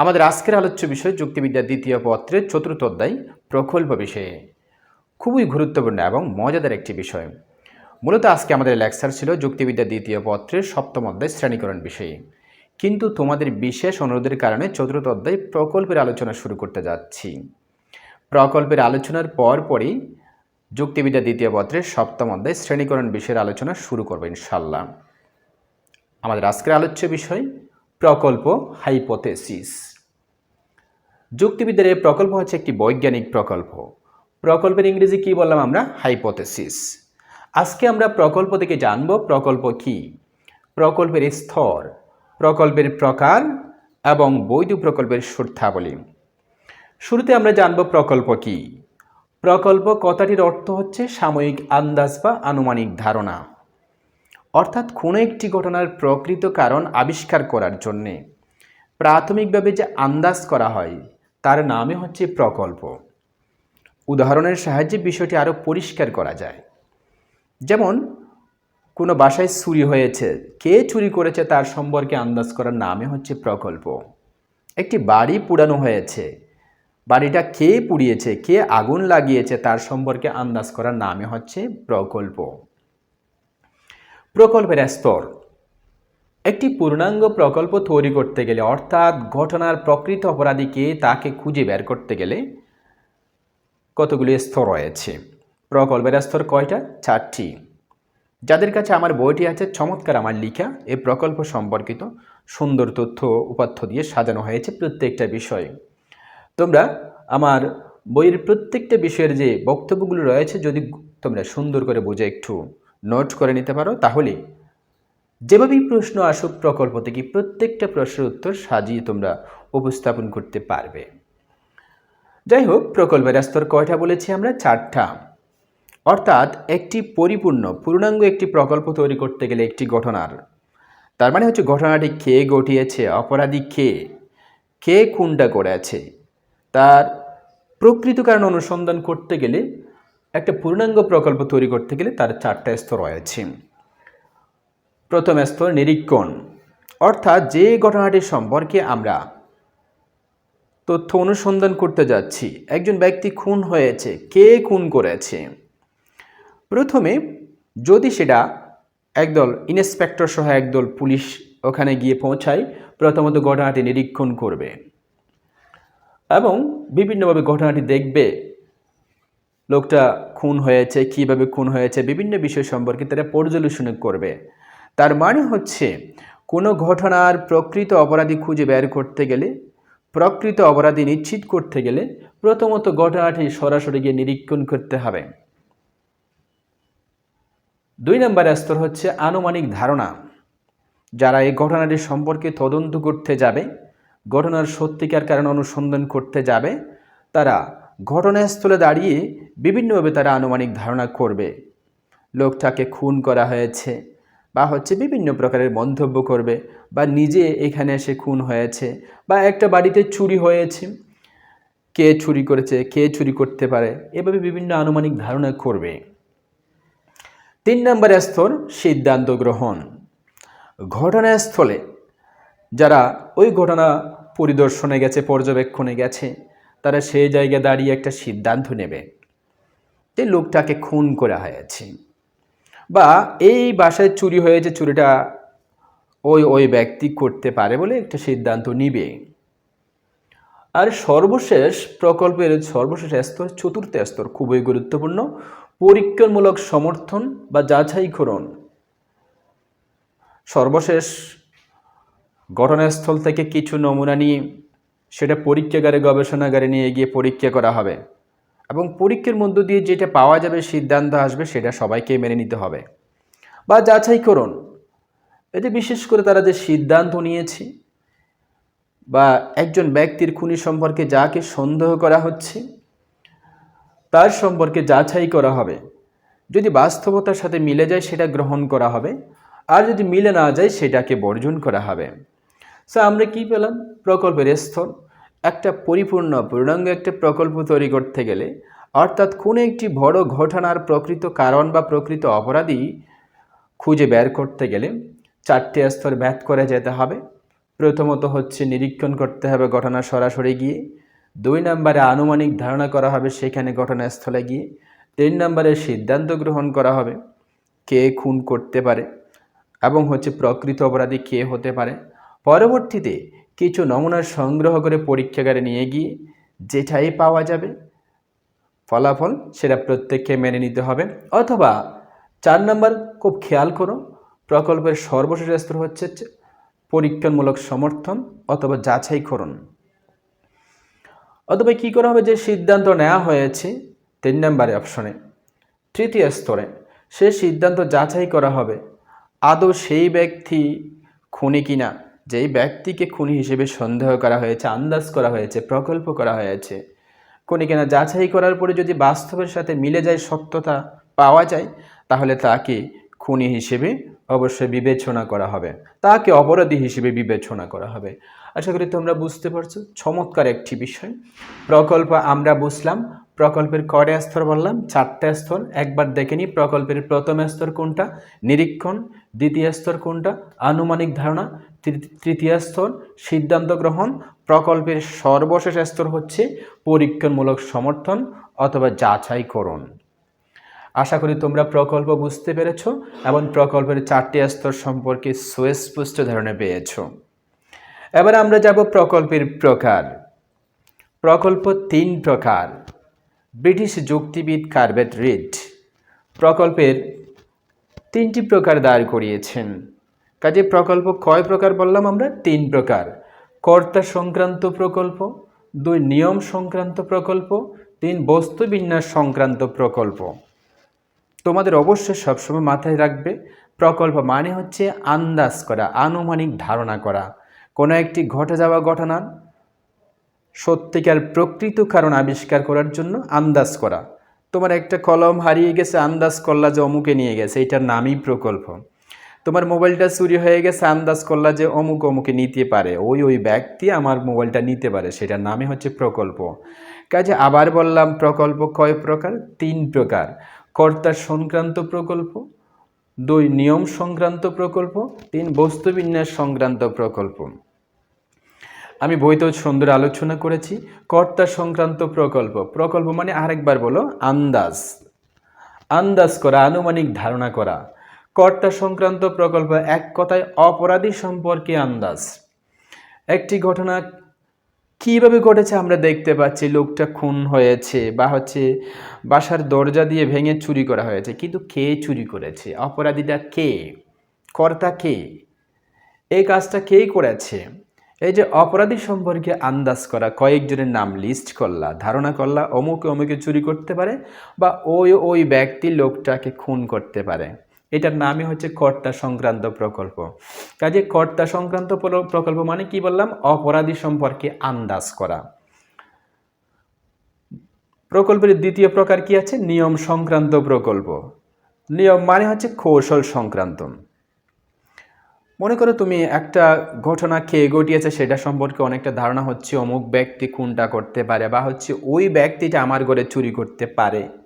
আমাদের আজকের আলোচ্য বিষয় যুক্তিবিদ্যার দ্বিতীয় পত্রের চতুর্থ অধ্যায়, প্রকল্প বিষয়ে। খুবই গুরুত্বপূর্ণ এবং মজাদার একটি বিষয়। মূলত আজকে আমাদের লেকচার ছিল যুক্তিবিদ্যার দ্বিতীয় পত্রের সপ্তম অধ্যায় শ্রেণীকরণ বিষয়ে। কিন্তু তোমাদের বিশেষ অনুরোধের কারণে চতুর্থ অধ্যায় প্রকল্পের আলোচনা শুরু করতে যাচ্ছি। প্রকল্পের আলোচনার পর পরই যুক্তিবিদ্যা দ্বিতীয় পত্রের সপ্তম অধ্যায় শ্রেণীকরণ বিষয়ের আলোচনা শুরু করবে ইনশাল্লাহ আমাদের আজকের আলোচ্য বিষয়, প্রকল্প হাইপোথেসিস। যুক্তিবিদ্যার এই প্রকল্প হচ্ছে একটি বৈজ্ঞানিক প্রকল্প। প্রকল্পের ইংরেজি কি বললাম আমরা? হাইপোথেসিস আজকে আমরা প্রকল্প থেকে জানব, প্রকল্প কি? প্রকল্পের স্তর, প্রকল্পের প্রকার এবং বৈধ প্রকল্পের শর্তাবলী শুরুতে আমরা জানব প্রকল্প কি। প্রকল্প কথাটির অর্থ হচ্ছে সাময়িক আন্দাজ বা আনুমানিক ধারণা। অর্থাৎ কোনো একটি ঘটনার প্রকৃত কারণ আবিষ্কার করার জন্যে। প্রাথমিকভাবে যে আন্দাজ করা হয় তার নামে হচ্ছে প্রকল্প। উদাহরণের সাহায্যে বিষয়টি আরও পরিষ্কার করা যায়। যেমন, কোনো বাসায় চুরি হয়েছে, কে চুরি করেছে তার সম্পর্কে আন্দাজ করার নামে হচ্ছে প্রকল্প। একটি বাড়ি পুরানো হয়েছে, বাড়িটা কে পুড়িয়েছে, কে আগুন লাগিয়েছে তার সম্পর্কে আন্দাজ করার নামে হচ্ছে প্রকল্প। প্রকল্পের স্তর একটি পূর্ণাঙ্গ প্রকল্প তৈরি করতে গেলে, অর্থাৎ ঘটনার প্রকৃত অপরাধীকে তাকে খুঁজে বের করতে গেলে কতগুলি স্তর রয়েছে? প্রকল্পের স্তর কয়টা? চারটি। যাদের কাছে আমার বইটি আছে, চমৎকার আমার লিখা। এই প্রকল্প সম্পর্কিত সুন্দর তথ্য উপাত্য দিয়ে সাজানো হয়েছে প্রত্যেকটা বিষয়। তোমরা আমার বইয়ের প্রত্যেকটা বিষয়ের যে বক্তব্যগুলো রয়েছে, যদি তোমরা সুন্দর করে বুঝে একটু নোট করে নিতে পারো, তাহলে যেভাবেই প্রশ্ন আসুক, প্রকল্প থেকে প্রত্যেকটা প্রশ্নের উত্তর সাজিয়ে তোমরা উপস্থাপন করতে পারবে। যাই হোক, প্রকল্পের স্তর কয়টা বলেছি আমরা? চারটা। অর্থাৎ একটি পরিপূর্ণ, পূর্ণাঙ্গ একটি প্রকল্প তৈরি করতে গেলে একটি ঘটনার। তার মানে হচ্ছে ঘটনাটি কে ঘটিয়েছে, অপরাধী কে? কে খুনটা করেছে? তার প্রকৃত কারণ অনুসন্ধান করতে গেলে, একটা পূর্ণাঙ্গ প্রকল্প তৈরি করতে গেলে তার চারটা স্তর রয়েছে। প্রথম স্তর নিরীক্ষণ। অর্থাৎ যে ঘটনাটি সম্পর্কে আমরা তথ্য অনুসন্ধান করতে যাচ্ছি, একজন ব্যক্তি খুন হয়েছে, কে খুন করেছে। প্রথমে যদি সেটা একদল ইন্সপেক্টর সহ একদল পুলিশ ওখানে গিয়ে পৌঁছায়, প্রথমত ঘটনাটি নিরীক্ষণ করবে এবং বিভিন্নভাবে ঘটনাটি দেখবে, লোকটা খুন হয়েছে, কীভাবে খুন হয়েছে, বিভিন্ন বিষয় সম্পর্কে তারা পর্যালোচনা করবে। তার মানে হচ্ছে, কোনো ঘটনার প্রকৃত অপরাধী খুঁজে বের করতে গেলে, প্রকৃত অপরাধী নিশ্চিত করতে গেলে প্রথমত ঘটনাটি সরাসরি গিয়ে নিরীক্ষণ করতে হবে। দুই নম্বর স্তর হচ্ছে আনুমানিক ধারণা। যারা এই ঘটনাটি সম্পর্কে তদন্ত করতে যাবে, ঘটনার সত্যিকার কারণ অনুসন্ধান করতে যাবে, তারা ঘটনাস্থলে দাঁড়িয়ে বিভিন্নভাবে তারা আনুমানিক ধারণা করবে। লোকটাকে খুন করা হয়েছে। বা হচ্ছে বিভিন্ন প্রকারের মন্তব্য করবে বা নিজে এখানে এসে খুন হয়েছে বা একটা বাড়িতে চুরি হয়েছে, কে চুরি করেছে, কে চুরি করতে পারে, এভাবে বিভিন্ন আনুমানিক ধারণা করবে। তিন নম্বর স্তর, সিদ্ধান্ত গ্রহণ। ঘটনাস্থলে যারা ওই ঘটনা পরিদর্শনে গেছে, পর্যবেক্ষণে গেছে, তারা সেই জায়গায় দাঁড়িয়ে একটা সিদ্ধান্ত নেবে। যে লোকটাকে খুন করা হয়েছে। বা এই বাসায় চুরি হয়েছে চুরিটা ওই ওই ব্যক্তি করতে পারে বলে একটা সিদ্ধান্ত নিবে। আর সর্বশেষ প্রকল্পের, সর্বশেষ স্তর, চতুর্থ স্তর খুবই গুরুত্বপূর্ণ, পরীক্ষামূলক সমর্থন বা যাচাইকরণ। সর্বশেষ ঘটনাস্থল থেকে কিছু নমুনা নিয়ে সেটা পরীক্ষাগারে, গবেষণাগারে নিয়ে গিয়ে পরীক্ষা করা হবে। এবং পরীক্ষার মধ্য দিয়ে যেটা পাওয়া যাবে, সিদ্ধান্ত আসবে, সেটা সবাইকে মেনে নিতে হবে। বা যাচাই করুন। এতে বিশেষ করে তারা যে সিদ্ধান্ত নিয়েছে বা একজন ব্যক্তির খুনি সম্পর্কে যাকে সন্দেহ করা হচ্ছে, তার সম্পর্কে যাচাই করা হবে। যদি বাস্তবতার সাথে মিলে যায়, সেটা গ্রহণ করা হবে। আর যদি মিলে না যায়, সেটাকে বর্জন করা হবে। সো আমরা কি পেলাম? প্রকল্পের স্থল। একটা পরিপূর্ণ পূর্ণাঙ্গ একটা প্রকল্প তৈরি করতে গেলে, অর্থাৎ কোনো একটি বড় ঘটনার প্রকৃত কারণ বা প্রকৃত অপরাধী খুঁজে বের করতে গেলে চারটে স্তর ব্যাত করে যেতে হবে। প্রথমত হচ্ছে নিরীক্ষণ করতে হবে ঘটনা সরাসরি গিয়ে। দুই নম্বরে আনুমানিক ধারণা করা হবে সেখানে ঘটনাস্থলে গিয়ে। তিন নম্বরে সিদ্ধান্ত গ্রহণ করা হবে কে খুন করতে পারে এবং হচ্ছে প্রকৃত অপরাধী কে হতে পারে। পরবর্তীতে কিছু নমুনা সংগ্রহ করে পরীক্ষাগারে নিয়ে গিয়ে যেটাই পাওয়া যাবে, ফলাফল সেটা প্রত্যেককে মেনে নিতে হবে। অথবা চার নম্বর, খুব খেয়াল করো, প্রকল্পের সর্বশেষ স্তর হচ্ছে পরীক্ষণমূলক সমর্থন অথবা যাচাইকরণ। অথবা কী করা হবে যে সিদ্ধান্ত নেওয়া হয়েছে তিন নম্বরে অপশনে। তৃতীয় স্তরে সে সিদ্ধান্ত যাচাই করা হবে, আদৌ সেই ব্যক্তি খুনি কিনা। যেই ব্যক্তিকে খুনি হিসেবে সন্দেহ করা হয়েছে, আন্দাজ করা হয়েছে, প্রকল্প করা হয়েছে, খুনি কিনা যাচাই করার পরে যদি বাস্তবের সাথে মিলে যায়, সত্যতা পাওয়া যায়, তাহলে তাকে খুনি হিসেবে অবশ্যই বিবেচনা করা হবে। তাকে অপরাধী হিসেবে বিবেচনা করা হবে। আশা করি তোমরা বুঝতে পারছ, চমৎকার একটি বিষয়। প্রকল্প আমরা বুঝলাম, প্রকল্পের কয়টা স্তর বললাম? চারটা স্তর, একবার দেখে নিই প্রকল্পের প্রথম স্তর কোনটা, নিরীক্ষণ, দ্বিতীয় স্তর কোনটা, আনুমানিক ধারণা তৃতীয় স্তর, সিদ্ধান্ত গ্রহণ, প্রকল্পের সর্বশেষ স্তর হচ্ছে পরীক্ষণমূলক সমর্থন অথবা যাচাইকরণ। আশা করি তোমরা প্রকল্প বুঝতে পেরেছ এবং প্রকল্পের চারটি স্তর সম্পর্কে সুস্পষ্ট ধারণা পেয়েছ। এবার আমরা যাব প্রকল্পের প্রকার। প্রকল্প তিন প্রকার। ব্রিটিশ যুক্তিবিদ কার্বেট রিড প্রকল্পের তিনটি প্রকার দাঁড় করিয়েছেন। কাজে প্রকল্প কয় প্রকার বললাম আমরা? তিন প্রকার। কর্তা সংক্রান্ত প্রকল্প, দুই নিয়ম সংক্রান্ত প্রকল্প, তিন বস্তু বিন্যাস সংক্রান্ত প্রকল্প। তোমাদের অবশ্যই সবসময় মাথায় রাখবে, প্রকল্প মানে হচ্ছে আন্দাজ করা, আনুমানিক ধারণা করা। কোনো একটি ঘটে যাওয়া ঘটনার সত্যিকার প্রকৃত কারণ আবিষ্কার করার জন্য আন্দাজ করা। তোমার একটা কলম হারিয়ে গেছে, আন্দাজ করলা যে অমুকে নিয়ে গেছে, এটার নামই প্রকল্প। তোমার মোবাইলটা চুরি হয়ে গেছে, আন্দাজ করলা যে অমুক অমুকে নিতে পারে। ওই ওই ব্যক্তি আমার মোবাইলটা নিতে পারে, সেটার নামই হচ্ছে প্রকল্প। কাজে আবার বললাম, প্রকল্প কয় প্রকার? তিন প্রকার। কর্তা সংক্রান্ত প্রকল্প, দুই নিয়ম সংক্রান্ত প্রকল্প, তিন বস্তুবিন্যাস সংক্রান্ত প্রকল্প। আমি বইতেও সুন্দর আলোচনা করেছি। কর্তা সংক্রান্ত প্রকল্প। প্রকল্প মানে আরেকবার বলো, আন্দাজ। আন্দাজ করা, আনুমানিক ধারণা করা। কর্তা সংক্রান্ত প্রকল্প এক কথায় অপরাধী সম্পর্কে আন্দাজ। একটি ঘটনা কীভাবে ঘটেছে আমরা দেখতে পাচ্ছি, লোকটা খুন হয়েছে বা হচ্ছে বাসার দরজা দিয়ে ভেঙে চুরি করা হয়েছে, কিন্তু কে চুরি করেছে? অপরাধীটা কে? কর্তা কে? এই কাজটা কে করেছে? এই যে অপরাধী সম্পর্কে আন্দাজ করা, কয়েকজনের নাম লিস্ট করলা, ধারণা করলা, অমুকে অমুকে চুরি করতে পারে বা ওই ওই ব্যক্তি লোকটাকে খুন করতে পারে। এটার নামই হচ্ছে কর্তা সংক্রান্ত প্রকল্প। কাজে কর্তা সংক্রান্ত প্রকল্প মানে কি বললাম? অপরাধী সম্পর্কে আন্দাজ করা। প্রকল্পের দ্বিতীয় প্রকার কি আছে? নিয়ম সংক্রান্ত প্রকল্প। নিয়ম মানে হচ্ছে কৌশল সংক্রান্ত। মনে করো তুমি একটা ঘটনা কে ঘটিয়েছে, সেটা সম্পর্কে অনেকটা ধারণা হচ্ছে অমুক ব্যক্তি খুনটা করতে পারে বা হচ্ছে ওই ব্যক্তিটা আমার ঘরে চুরি করতে পারে।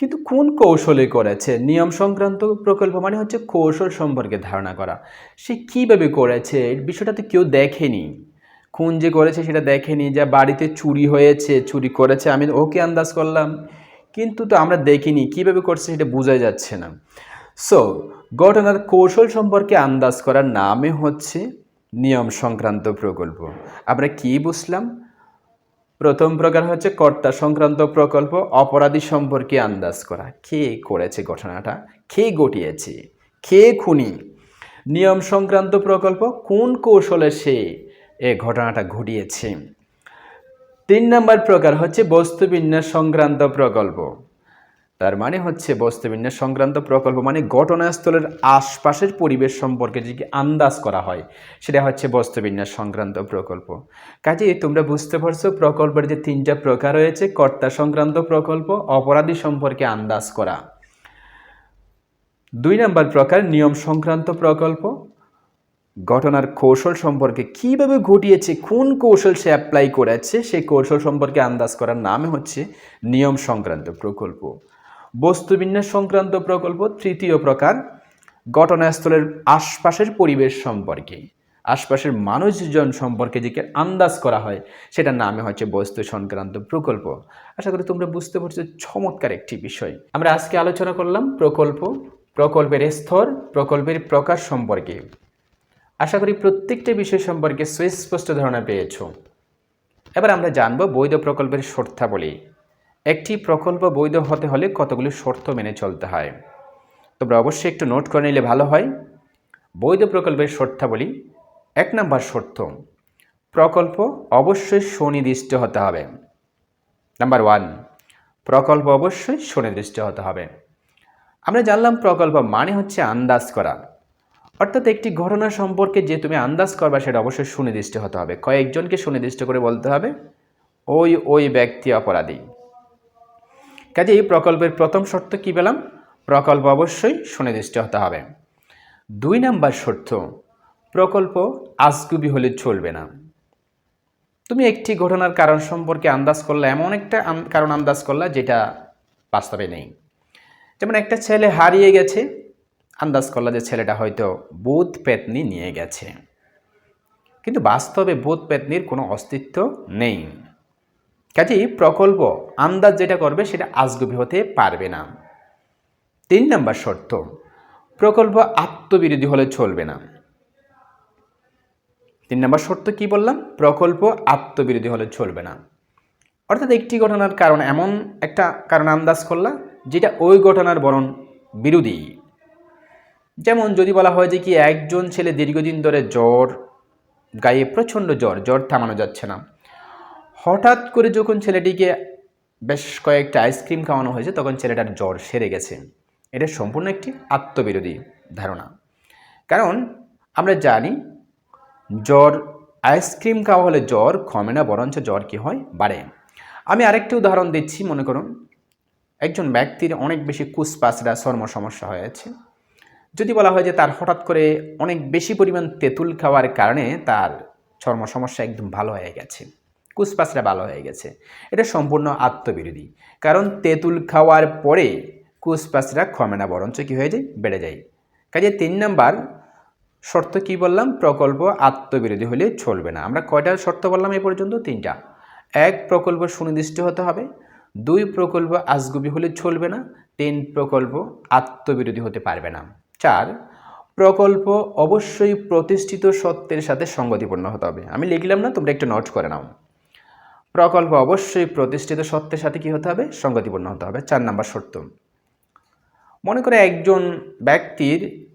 কিন্তু কোন কৌশলে করেছে? নিয়ম সংক্রান্ত প্রকল্প মানে হচ্ছে কৌশল সম্পর্কে ধারণা করা। সে কীভাবে করেছে? বিষয়টা তো কেউ দেখেনি। খুন যে করেছে সেটা দেখেনি। যা বাড়িতে চুরি হয়েছে, চুরি করেছে, আমি ওকে আন্দাজ করলাম। কিন্তু তো আমরা দেখিনি, কীভাবে করছে সেটা বোঝা যাচ্ছে না। সো ঘটনার কৌশল সম্পর্কে আন্দাজ করার নামে হচ্ছে নিয়ম সংক্রান্ত প্রকল্প। আমরা কি বুঝলাম? প্রথম প্রকার হচ্ছে কর্তা সংক্রান্ত প্রকল্প, অপরাধী সম্পর্কে আন্দাজ করা। কে করেছে ঘটনাটা? কে ঘটিয়েছে? কে খুনি? নিয়ম সংক্রান্ত প্রকল্প, কোন কৌশলে সে এ ঘটনাটা ঘটিয়েছে? তিন নম্বর প্রকার হচ্ছে বস্তুবিন্যাস সংক্রান্ত প্রকল্প। তার মানে হচ্ছে বস্তুবিন্যাস সংক্রান্ত প্রকল্প মানে ঘটনাস্থলের আশপাশের পরিবেশ সম্পর্কে যদি আন্দাজ করা হয়, সেটা হচ্ছে বস্তুবিন্যাস সংক্রান্ত প্রকল্প। কাজে তোমরা বুঝতে পারছ প্রকল্পের যে তিনটা প্রকার রয়েছে, কর্তা সংক্রান্ত প্রকল্প, অপরাধী সম্পর্কে আন্দাজ করা। দুই নম্বর প্রকার নিয়ম সংক্রান্ত প্রকল্প, ঘটনার কৌশল সম্পর্কে কীভাবে ঘটিয়েছে, কোন কৌশল সে অ্যাপ্লাই করেছে সেই কৌশল সম্পর্কে আন্দাজ করার নামে হচ্ছে নিয়ম সংক্রান্ত প্রকল্প। বস্তুবিন্যাস সংক্রান্ত প্রকল্প তৃতীয় প্রকার, ঘটনাস্থলের আশপাশের পরিবেশ সম্পর্কে। আশপাশের মানুষজন সম্পর্কে যে আন্দাজ করা হয়, সেটার নামে হচ্ছে বস্তু সংক্রান্ত প্রকল্প। আশা করি তোমরা বুঝতে পারছ চমৎকার একটি বিষয়। আমরা আজকে আলোচনা করলাম প্রকল্প, প্রকল্পের স্তর, প্রকল্পের প্রকার সম্পর্কে। আশা করি প্রত্যেকটা বিষয় সম্পর্কে সুস্পষ্ট ধারণা পেয়েছ। এবার আমরা জানব বৈধ প্রকল্পের শর্তাবলী। একটি প্রকল্প বৈধ হতে হলে কতগুলি শর্ত মেনে চলতে হয়? তোমরা অবশ্যই একটু নোট করে নিলে ভালো হয়। বৈধ প্রকল্পের শর্তাবলী, এক নম্বর শর্ত, প্রকল্প অবশ্যই সুনির্দিষ্ট হতে হবে। নাম্বার ওয়ান, প্রকল্প অবশ্যই সুনির্দিষ্ট হতে হবে। আমরা জানলাম প্রকল্প মানে হচ্ছে আন্দাজ করা। অর্থাৎ একটি ঘটনা সম্পর্কে যে তুমি আন্দাজ করবা সেটা অবশ্যই সুনির্দিষ্ট হতে হবে। কয়েকজনকে সুনির্দিষ্ট করে বলতে হবে, ওই ওই ব্যক্তি অপরাধী। কাজে এই প্রকল্পের প্রথম শর্ত কী পেলাম? প্রকল্প অবশ্যই সুনির্দিষ্ট হতে হবে। দুই নাম্বার শর্ত, প্রকল্প আজগুবি হলে চলবে না। তুমি একটি ঘটনার কারণ সম্পর্কে আন্দাজ করলে, এমন একটা কারণ আন্দাজ করলা যেটা বাস্তবে নেই। যেমন একটা ছেলে হারিয়ে গেছে, আন্দাজ করলা যে ছেলেটা হয়তো বোধ পেতনি নিয়ে গেছে। কিন্তু বাস্তবে বোধ পেতনির কোনো অস্তিত্ব নেই। কাজেই প্রকল্প আন্দাজ যেটা করবে সেটা আজগুবি হতে পারবে না। তিন নম্বর শর্ত, প্রকল্প আত্মবিরোধী হলে চলবে না। তিন নম্বর শর্ত কি বললাম? প্রকল্প আত্মবিরোধী হলে চলবে না। অর্থাৎ একটি ঘটনার কারণ এমন একটা কারণ আন্দাজ করলা, যেটা ওই ঘটনার বরণ বিরোধী। যেমন যদি বলা হয় যে কি একজন ছেলে দীর্ঘদিন ধরে জ্বর, গায়ে প্রচণ্ড জ্বর জ্বর থামানো যাচ্ছে না। হঠাৎ করে যখন ছেলেটিকে বেশ কয়েকটা আইসক্রিম খাওয়ানো হয়েছে, তখন ছেলেটার জ্বর সেরে গেছে। এটা সম্পূর্ণ একটি আত্মবিরোধী ধারণা। কারণ আমরা জানি, জ্বর, আইসক্রিম খাওয়া হলে জ্বর কমে না, বরঞ্চ জ্বর কী হয়? বাড়ে। আমি আরেকটি উদাহরণ দিচ্ছি, মনে করুন। একজন ব্যক্তির অনেক বেশি কুসপাসরা চর্ম সমস্যা হয়েছে। যদি বলা হয় যে তার হঠাৎ করে অনেক বেশি পরিমাণ তেঁতুল খাওয়ার কারণে তার চর্ম সমস্যা একদম ভালো হয়ে গেছে। কুসপাসরা ভালো হয়ে গেছে। এটা সম্পূর্ণ আত্মবিরোধী। কারণ তেঁতুল খাওয়ার পরে কুসপাসরা ক্ষমে না, বরঞ্চ কী হয়ে যায়? বেড়ে যায়। কাজে তিন নাম্বার শর্ত কি বললাম? প্রকল্প আত্মবিরোধী হলে চলবে না। আমরা কয়টা শর্ত বললাম এই পর্যন্ত? তিনটা। এক, প্রকল্প সুনির্দিষ্ট হতে হবে। দুই, প্রকল্প আজগুবি হলে চলবে না। তিন, প্রকল্প আত্মবিরোধী হতে পারবে না। চার, প্রকল্প অবশ্যই প্রতিষ্ঠিত সত্যের সাথে সঙ্গতিপূর্ণ হতে হবে। আমি লিখলাম না, তোমরা একটু নোট করে নাও। প্রকল্প অবশ্যই প্রতিষ্ঠিত সত্যের সাথে কি হতে হবে? সঙ্গতিপূর্ণ হতে হবে। চার নাম্বার শর্ত। মনে করে একজন ব্যক্তির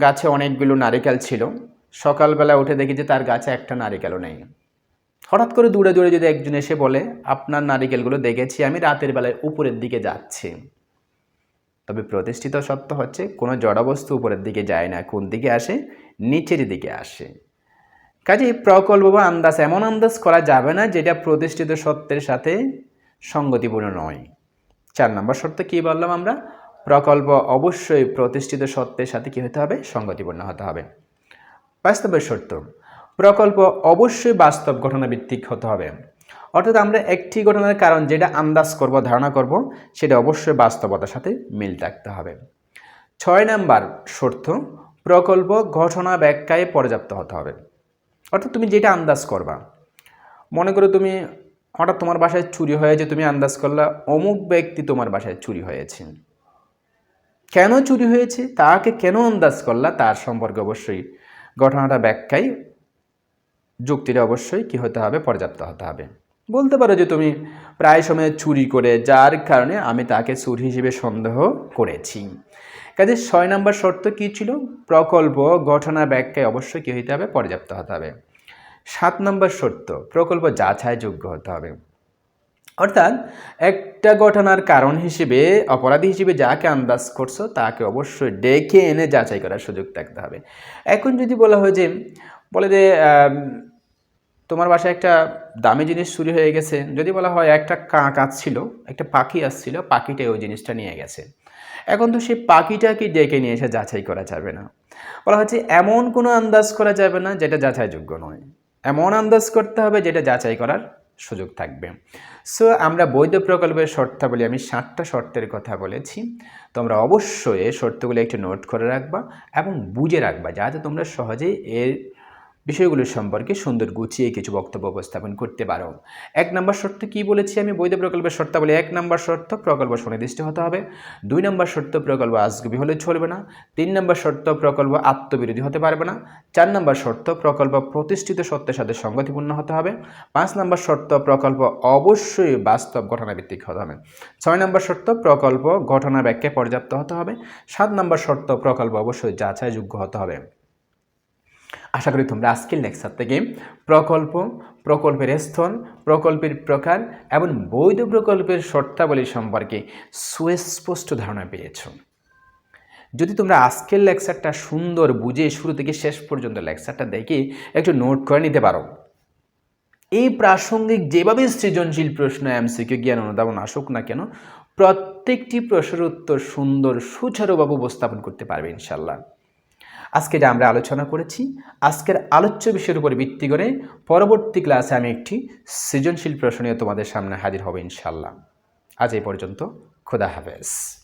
গাছে অনেকগুলো নারিকেল ছিল। সকালবেলা উঠে দেখি যে তার গাছে একটা নারিকেলও নেই। হঠাৎ করে দূরে দূরে যদি একজন এসে বলে, আপনার নারিকেলগুলো দেখেছি, আমি রাতের বেলায় উপরের দিকে যাচ্ছি। তবে প্রতিষ্ঠিত সত্য হচ্ছে, কোনো জড়বস্তু উপরের দিকে যায় না। কোন দিকে আসে? নিচের দিকে আসে। কাজে প্রকল্প বা আন্দাজ, এমন আন্দাজ করা যাবে না যেটা প্রতিষ্ঠিত সত্যের সাথে সঙ্গতিপূর্ণ নয়। চার নম্বর শর্ত কী বললাম আমরা? প্রকল্প অবশ্যই প্রতিষ্ঠিত সত্যের সাথে কী হতে হবে? সঙ্গতিপূর্ণ হতে হবে। বাস্তবের শর্ত, প্রকল্প অবশ্যই বাস্তব ঘটনাভিত্তিক হতে হবে। অর্থাৎ আমরা একটি ঘটনার কারণ যেটা আন্দাজ করব, ধারণা করব, সেটা অবশ্যই বাস্তবতার সাথে মিল থাকতে হবে। ছয় নাম্বার শর্ত, প্রকল্প ঘটনা ব্যাখ্যায় পর্যাপ্ত হতে হবে। অর্থাৎ তুমি যেটা আন্দাজ করবা। মনে করো তুমি হঠাৎ তোমার বাসায় চুরি হয়েছে তুমি আন্দাজ করলা, অমুক ব্যক্তি তোমার বাসায় চুরি হয়েছে। কেন চুরি হয়েছে? তাকে কেন আন্দাজ করলা? তার সম্পর্কে অবশ্যই ঘটনাটা ব্যাখ্যায়, যুক্তিটা অবশ্যই কী হতে হবে, পর্যাপ্ত হতে হবে। বলতে পারো যে তুমি প্রায় সময় চুরি করে, যার কারণে আমি তাকে সুর হিসেবে সন্দেহ করেছি। কাজে ছয় নম্বর শর্ত কী ছিল? প্রকল্প, ঘটনা ব্যাখ্যায় অবশ্যই কী হতে হবে? পর্যাপ্ত হতে হবে। সাত নম্বর শর্ত, প্রকল্প যাচাইযোগ্য হতে হবে। অর্থাৎ একটা ঘটনার কারণ হিসেবে, অপরাধী হিসেবে যাকে আন্দাজ করছ, তাকে অবশ্যই ডেকে এনে যাচাই করার সুযোগ থাকতে হবে। এখন যদি বলা হয় যে, বলে যে তোমার বাসায় একটা দামি জিনিস চুরি হয়ে গেছে। যদি বলা হয় একটা কাক আসছিল, একটা পাখি আসছিল, পাখিটা ওই জিনিসটা নিয়ে গেছে। এখন তো সেই পাখিটাকে ডেকে নিয়ে এসে যাচাই করা যাবে না। বলা হচ্ছে এমন কোনো আন্দাজ করা যাবে না যেটা যাচাইযোগ্য নয়। এমন আন্দাজ করতে হবে যেটা যাচাই করার সুযোগ থাকবে। সো আমরা বৈধ প্রকল্পের শর্তাবলী, আমি সাতটা শর্তের কথা বলেছি। তোমরা অবশ্যই এই শর্তগুলো একটু নোট করে রাখবা এবং বুঝে রাখবা, যাতে তোমরা সহজেই এর বিষয়গুলো সম্পর্কে সুন্দর গুছিয়ে কিছু বক্তব্য উপস্থাপন করতে পারো। এক নম্বর শর্ত কি বলেছি আমি? বৈধ প্রকল্পের শর্তাবলী এক নম্বর শর্ত, প্রকল্প সুনির্দিষ্ট হতে হবে। দুই নম্বর শর্ত, প্রকল্প আজগুবি হলে চলবে না। তিন নম্বর শর্ত, প্রকল্প আত্মবিরোধী হতে পারবে না। চার নম্বর শর্ত, প্রকল্প প্রতিষ্ঠিত সত্যের সাথে সংগতিপূর্ণ হতে হবে। পাঁচ নম্বর শর্ত, প্রকল্প অবশ্যই বাস্তব ঘটনাভিত্তিক হতে হবে। ছয় নম্বর শর্ত, প্রকল্প ঘটনা ব্যাখ্যায় পর্যাপ্ত হতে হবে। সাত নম্বর শর্ত, প্রকল্প অবশ্যই যাচাইযোগ্য হতে হবে। আশা করি তোমরা আজকের লেকচার থেকে প্রকল্প, প্রকল্পের স্থল প্রকল্পের প্রকার এবং বৈধ প্রকল্পের শর্তাবলী সম্পর্কে সুস্পষ্ট ধারণা পেয়েছ। যদি তোমরা আজকের লেকচারটা সুন্দর বুঝে শুরু থেকে শেষ পর্যন্ত লেকচারটা দেখে একটু নোট করে নিতে পারো। এই প্রাসঙ্গিক যেভাবে সৃজনশীল প্রশ্ন, এমসিকিউ, জ্ঞান, অনুধাবন আসুক না কেন, প্রত্যেকটি প্রশ্নের উত্তর সুন্দর, সুচারুভাবে উপস্থাপন করতে পারবে ইনশাল্লাহ আজকে যা আমরা আলোচনা করেছি। আজকের আলোচ্য বিষয়ের উপর ভিত্তি করে পরবর্তী ক্লাসে আমি একটি সৃজনশীল প্রশ্ন নিয়ে তোমাদের সামনে হাজির হবে ইনশাল্লাহ আজ এই পর্যন্ত, খোদা হাফেজ।